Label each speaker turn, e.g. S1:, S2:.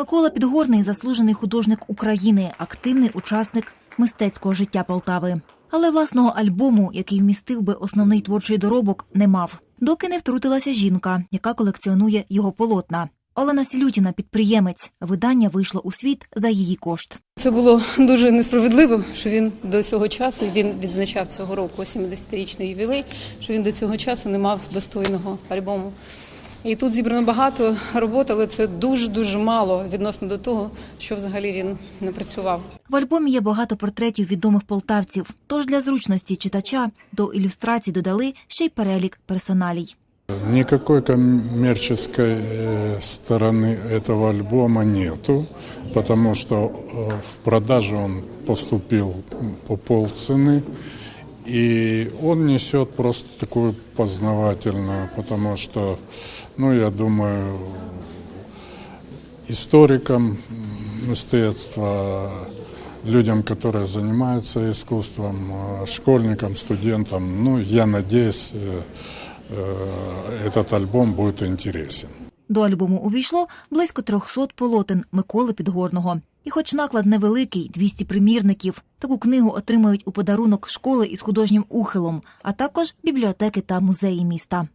S1: Микола Підгорний заслужений художник України, активний учасник мистецького життя Полтави. Але власного альбому, який вмістив би основний творчий доробок, не мав. Доки не втрутилася жінка, яка колекціонує його полотна. Олена Сілютіна, підприємець. Видання вийшло у світ за її кошт.
S2: Це було дуже несправедливо, що він до цього часу він відзначав цього року 70-річний ювілей, що він до цього часу не мав достойного альбому. І тут зібрано багато роботи, але це дуже дуже мало відносно до того, що взагалі він напрацював.
S1: В альбомі є багато портретів відомих полтавців. Тож для зручності читача до ілюстрацій додали ще й перелік персоналій.
S3: Никакой коммерческой э, стороны этого альбома нету, потому что э, в продажу он поступил по полцены, и он несет просто такую познавательную, потому что, ну, я думаю, историкам мистецтва, людям, которые занимаются искусством, э, школьникам, студентам, ну, я надеюсь, э, э, этот альбом будет интересен.
S1: До альбому увійшло близько 300 полотен Миколи Підгорного. І хоч наклад невеликий 200 примірників, таку книгу отримають у подарунок школи із художнім ухилом, а також бібліотеки та музеї міста.